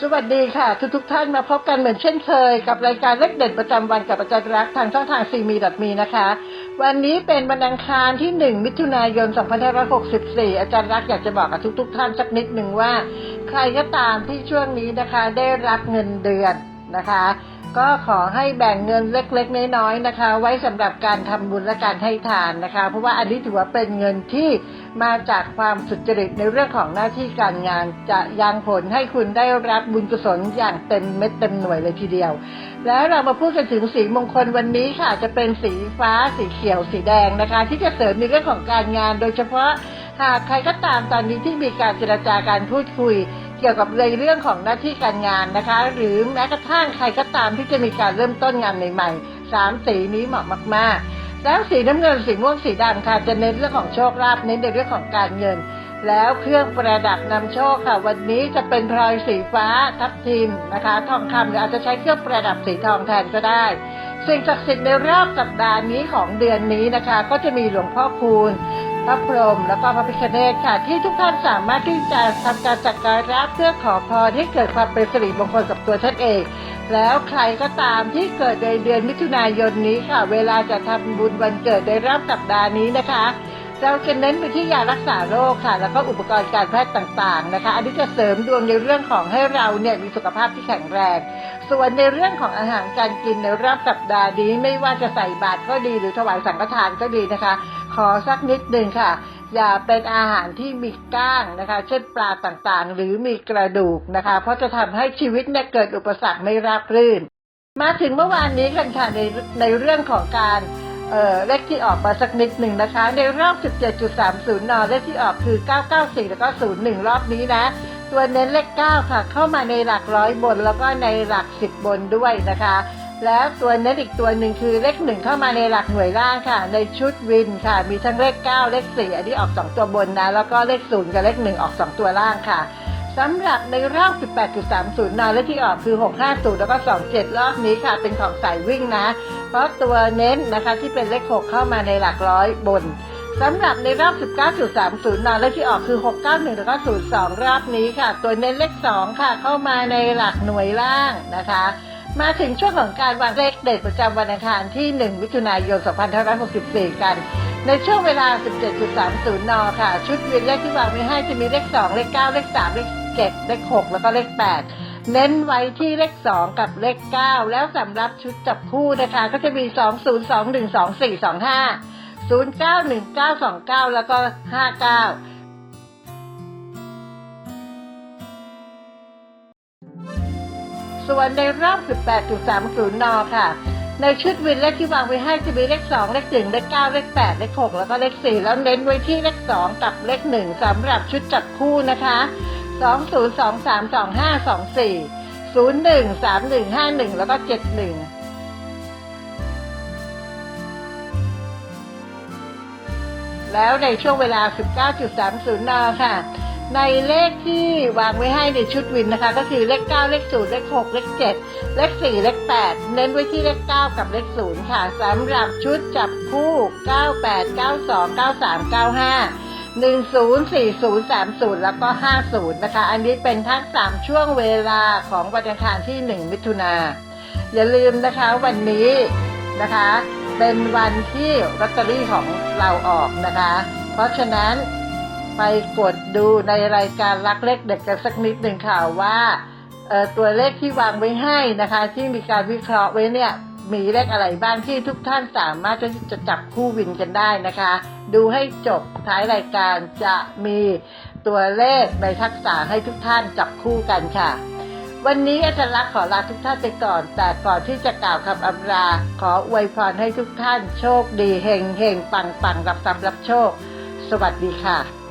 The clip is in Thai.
สวัสดีค่ะ ทุกทุกท่านมาพบกันเหมือนเช่นเคย กับรายการเล็กเด็ดประจำวันกับอาจารย์รักทางช่องทางซีมีดมีนะคะ วันนี้เป็นวันอังคารที่ 1 มิถุนายน 2564 อาจารย์รักอยากจะบอกกับทุก ๆทท่านสักนิดหนึ่งว่า ใครก็ตามที่ช่วงนี้นะคะได้รับเงินเดือนนะคะ ก็ขอให้แบ่งเงินเล็กๆ น้อยๆนะคะ ไว้สำหรับการทำบุญและการให้ทานนะคะ เพราะว่าอันนี้ถือว่าเป็นเงินที่มาจากความสุจริตในเรื่องของหน้าที่การงาน จะยังผลให้คุณได้รับบุญกุศลอย่างเต็มเม็ดเต็มหน่วยเลยทีเดียว แล้วเรามาพูดกันถึงสีมงคลวันนี้ค่ะ จะเป็นสีฟ้าสีเขียวสีแดงนะคะ ที่จะเสริมในเรื่องของการงาน โดยเฉพาะหากใครก็ตามตอนนี้ที่มีการเจรจาการพูดคุย กี่ยวกับในเรื่องของหน้าที่การงานนะคะ หรือแม้กระทั่งใครก็ตามที่จะมีการเริ่มต้นงานใหม่ๆสามสีนี้เหมาะมากๆ แล้วสีน้ำเงินสีม่วงสีดำค่ะจะเน้นเรื่องของโชคลาภเน้นในเรื่องของการเงิน แล้วเครื่องประดับนำโชคค่ะ วันนี้จะเป็นพลอยสีฟ้าทับทิมนะคะ ทองคำหรืออาจจะใช้เครื่องประดับสีทองแทนก็ได้สิ่งศักดิ์สิทธิ์ในรอบสัปดาห์นี้ของเดือนนี้นะคะ ก็จะมีหลวงพ่อคูณ พระพรหมแล้วก็พระพิฆเนศค่ะ ที่ทุกท่านสามารถที่จะทำการสักการะเพื่อขอพรให้เกิดความเป็นสิริมงคลกับตัวท่านเอง แล้วใครก็ตามที่เกิดในเดือนมิถุนายนนี้ค่ะ เวลาจะทำบุญวันเกิดในรอบสัปดาห์นี้นะคะ เราจะเน้นไปที่ยารักษาโรคค่ะ แล้วก็อุปกรณ์การแพทย์ต่างๆนะคะ อันนี้จะเสริมดวงในเรื่องของให้เราเนี่ยมีสุขภาพที่แข็งแรงส่วนในเรื่องของอาหารการกินในรอบสัปดาห์นี้ไม่ว่าจะใส่บาตรก็ดีหรือถวายสังฆทานก็ดีนะคะ ขอสักนิดหนึ่งค่ะ อย่าเป็นอาหารที่มีก้างนะคะ เช่นปลาต่างๆ หรือมีกระดูกนะคะ เพราะจะทำให้ชีวิตเนี่ยเกิดอุปสรรคไม่ราบรื่น มาถึงเมื่อวานนี้กันค่ะในในเรื่องของการเอ่อเลขที่ออกมาสักนิดหนึ่งนะคะ ในรอบ 17.30 น เลขที่ออกคือ 994 แล้วก็ 01 รอบนี้นะ ตัวเน้นเลข 9 ค่ะ เข้ามาในหลักร้อยบน แล้วก็ในหลัก 10 บนด้วยนะคะ แล้วตัวเน้นอีกตัวหนึ่งคือเลขหนึ่งเข้ามาในหลักหน่วยล่างค่ะ ในชุดวินค่ะ มีทั้งเลข 9 เลข 4 อันนี้ออก 2 ตัวบนนะ แล้วก็เลข 0 กับเลข 1 ออก 2 ตัวล่างค่ะสำหรับในรอบ 18.30นและที่ออกคือ 650 แล้วก็ 27 รอบนี้ค่ะ เป็นของสายวิ่งนะ เพราะตัวเน้นนะคะที่เป็นเลข 6 เข้ามาในหลักร้อยบนสำหรับในรอบ 19.30นและที่ออกคือ 691 แล้วก็ 02 รอบนี้ค่ะ ตัวเน้นเลข 2 ค่ะ เข้ามาในหลักหน่วยล่างนะคะ มาถึงช่วงของการวางเลขเด็ดประจำวันอังคารที่ 1 มิถุนายน 2564 กัน ในช่วงเวลา 17.30 น ค่ะ ชุดเวียนเลขที่วางไว้ให้จะมีเลข 2 เลข 9 เลข 3 เลข 7 เลข 6 แล้วก็เลข 8เน้นไว้ที่เลข 2 กับเลข 9 แล้วสำหรับชุดจับคู่นะคะ ก็จะมี 2 0 2 1 2 4 2 5 0 9 1 9 2 9 แล้วก็ 59 ส่วนในรอบ 18.30 น ค่ะ ในชุดวินเลขที่วางไว้ให้จะมีเลข 2 เลข 1 เลข 9 เลข 8 เลข 6 แล้วก็เลข 4 แล้วเน้นไว้ที่เลข 2 กับเลข 1สำหรับชุดจับคู่นะคะ 20 23 25 24 01 31 51 แล้วก็ 71แล้วในช่วงเวลา 19.30 น ค่ะ ในเลขที่วางไว้ให้ในชุดวินนะคะ ก็คือเลข 9 เลข 0 เลข 6 เลข 7 เลข 4 เลข 8 เน้นไว้ที่เลข 9 กับเลข 0 ค่ะสำหรับชุดจับคู่ 98 92 93 95 10 40 30 แล้วก็ 50 นะคะ อันนี้เป็นทั้ง 3 ช่วงเวลาของวันอังคารที่ 1 มิถุนา อย่าลืมนะคะวันนี้นะคะ เป็นวันที่ลอตเตอรี่ของเราออกนะคะ เพราะฉะนั้น ไปกดดูในรายการรักเลขเด็กกันสักนิดหนึ่งค่ะว่าตัวเลขที่วางไว้ให้นะคะ ที่มีการวิเคราะห์ไว้เนี่ยมีเลขอะไรบ้างที่ทุกท่านสามารถที่จะจับคู่วินกันได้นะคะ ดูให้จบท้ายรายการจะมีตัวเลขในทักษะให้ทุกท่านจับคู่กันค่ะ วันนี้อาจารย์รักขอลาทุกท่านไปก่อน แต่ก่อนที่จะกล่าวคำอำลาขออวยพรให้ทุกท่านโชคดีเฮงเฮงปังปังรับทรัพย์รับโชค สวัสดีค่ะ